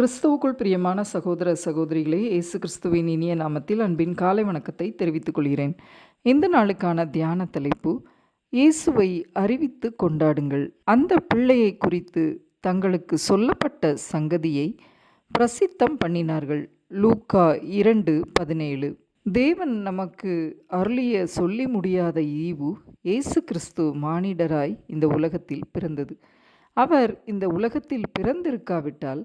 கிறிஸ்துவுக்குள் பிரியமான சகோதர சகோதரிகளே இயேசு கிறிஸ்துவின் இனிய நாமத்தில் அன்பின் காலை வணக்கத்தை தெரிவித்துக் கொள்கிறேன். இந்த நாளுக்கான தியான தலைப்பு இயேசுவை அறிவித்து கொண்டாடுங்கள். அந்த பிள்ளையை குறித்து தங்களுக்கு சொல்லப்பட்ட சங்கதியை பிரசித்தம் பண்ணினார்கள். லூக்கா இரண்டு பதினேழு. தேவன் நமக்கு அருளிய சொல்லி முடியாத ஈவு இயேசு கிறிஸ்து மானிடராய் இந்த உலகத்தில் பிறந்தது. அவர் இந்த உலகத்தில் பிறந்திருக்காவிட்டால்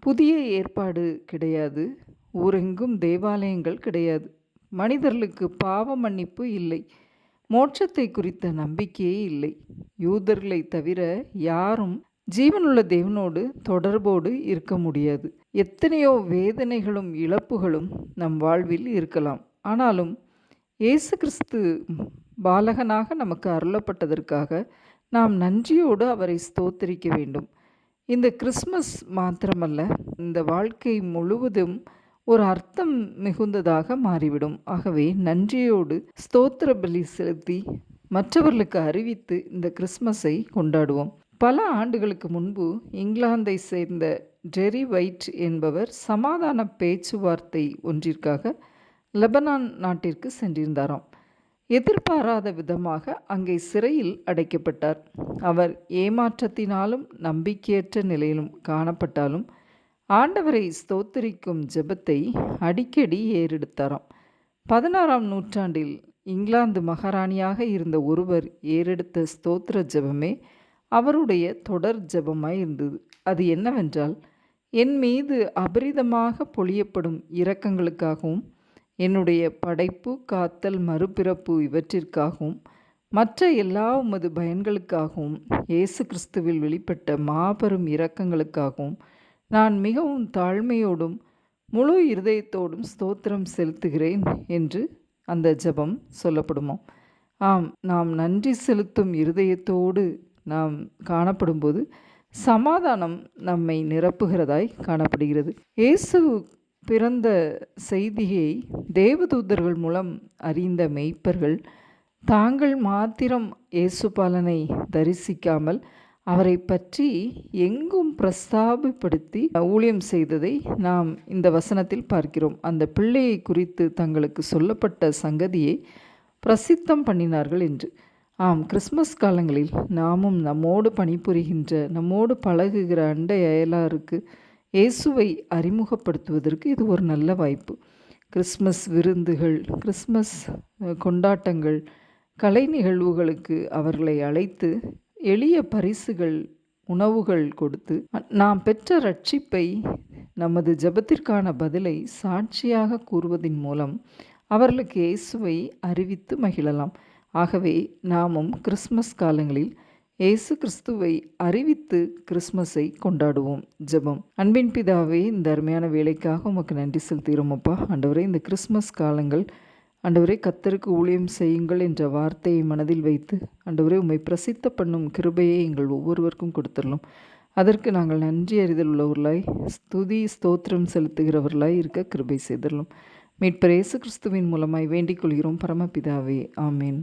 புதிய ஏற்பாடு கிடையாது. ஊரெங்கும் தேவாலயங்கள் கிடையாது. மனிதர்களுக்கு பாவ மன்னிப்பு இல்லை. மோட்சத்தை குறித்த நம்பிக்கையே இல்லை. யூதர்களை தவிர யாரும் ஜீவனுள்ள தேவனோடு தொடர்போடு இருக்க முடியாது. எத்தனையோ வேதனைகளும் இழப்புகளும் நம் வாழ்வில் இருக்கலாம். ஆனாலும் இயேசு கிறிஸ்து பாலகனாக நமக்கு அருளப்பட்டதற்காக நாம் நன்றியோடு அவரை ஸ்தோத்தரிக்க வேண்டும். இந்த கிறிஸ்மஸ் மாத்திரமல்ல இந்த வாழ்க்கை முழுவதும் ஒரு அர்த்தம் மிகுந்ததாக மாறிவிடும். ஆகவே நன்றியோடு ஸ்தோத்திர பலி செலுத்தி மற்றவர்களுக்கு அறிவித்து இந்த கிறிஸ்மஸை கொண்டாடுவோம். பல ஆண்டுகளுக்கு முன்பு இங்கிலாந்தை சேர்ந்த ஜெரி வைட் என்பவர் சமாதான பேச்சுவார்த்தை ஒன்றிற்காக லெபனான் நாட்டிற்கு சென்றிருந்தாராம். எதிர்பாராத விதமாக அங்கே சிறையில் அடைக்கப்பட்டார். அவர் ஏமாற்றத்தினாலும் நம்பிக்கையற்ற நிலையிலும் காணப்பட்டாலும் ஆண்டவரை ஸ்தோத்தரிக்கும் ஜெபத்தை அடிக்கடி ஏறெடுத்தாராம். பதினாறாம் நூற்றாண்டில் இங்கிலாந்து மகாராணியாக இருந்த ஒருவர் ஏறெடுத்த ஸ்தோத்திர ஜெபமே அவருடைய தொடர் ஜெபமாய் இருந்தது. அது என்னவென்றால் என் மீது அபரிதமாக பொழியப்படும் இரக்கங்களுக்காகவும் என்னுடைய படைப்பு காத்தல் மறுபிறப்பு இவற்றிற்காகவும் மற்ற எல்லா உமது பயன்களுக்காகவும் இயேசு கிறிஸ்துவில் வெளிப்பட்ட மாபெரும் இரக்கங்களுக்காகவும் நான் மிகவும் தாழ்மையோடும் முழு இருதயத்தோடும் ஸ்தோத்திரம் செலுத்துகிறேன் என்று அந்த ஜெபம் சொல்லப்படுமோ? ஆம் நாம் நன்றி செலுத்தும் இருதயத்தோடு நாம் காணப்படும்போது சமாதானம் நம்மை நிரப்புகிறதாய் காணப்படுகிறது. இயேசு பிறந்த செய்தியை தேவதூதர்கள் மூலம் அறிந்த மெய்ப்பர்கள் தாங்கள் மாத்திரம் இயேசுபாலனை தரிசிக்காமல் அவரை பற்றி எங்கும் பிரஸ்தாபப்படுத்தி ஊழியம் செய்ததை நாம் இந்த வசனத்தில் பார்க்கிறோம். அந்த பிள்ளையை குறித்து தங்களுக்கு சொல்லப்பட்ட சங்கதியை பிரசித்தம் பண்ணினார்கள் என்று. ஆம் கிறிஸ்மஸ் காலங்களில் நாமும் நம்மோடு பணிபுரிகின்ற நம்மோடு பழகுகிற அண்டை அயலாருக்கு இயேசுவை அறிமுகப்படுத்துவதற்கு இது ஒரு நல்ல வாய்ப்பு. கிறிஸ்மஸ் விருந்துகள் கிறிஸ்மஸ் கொண்டாட்டங்கள் கலை நிகழ்வுகளுக்கு அவர்களை அழைத்து எளிய பரிசுகள் உணவுகள் கொடுத்து நாம் பெற்ற ரட்சிப்பை நமது ஜபத்திற்கான பதிலை சாட்சியாக கூறுவதன் மூலம் அவர்களுக்கு இயேசுவை அறிவித்து மகிழலாம். ஆகவே நாமும் கிறிஸ்மஸ் காலங்களில் இயேசு கிறிஸ்துவை அறிவித்து கிறிஸ்மஸை கொண்டாடுவோம். ஜெபம். அன்பின் பிதாவே இந்த அருமையான வேலைக்காக உமக்கு நன்றி செலுத்துகிறோமப்பா. ஆண்டவரே இந்த கிறிஸ்மஸ் காலங்கள் ஆண்டவரே கத்தருக்கு ஊழியம் செய்யுங்கள் என்ற வார்த்தையை மனதில் வைத்து ஆண்டவரே உம்மை பிரசித்த பண்ணும் கிருபையை எங்கள் ஒவ்வொருவருக்கும் கொடுத்துடலாம் அதற்கு நாங்கள் நன்றி அறிதல் உள்ளவர்களாய் ஸ்துதி ஸ்தோத்திரம் செலுத்துகிறவர்களாய் இருக்க கிருபை செய்திடலாம் மீட்பர் இயேசு கிறிஸ்துவின் மூலமாய் வேண்டிக் கொள்கிறோம். பரமபிதாவே ஆமேன்.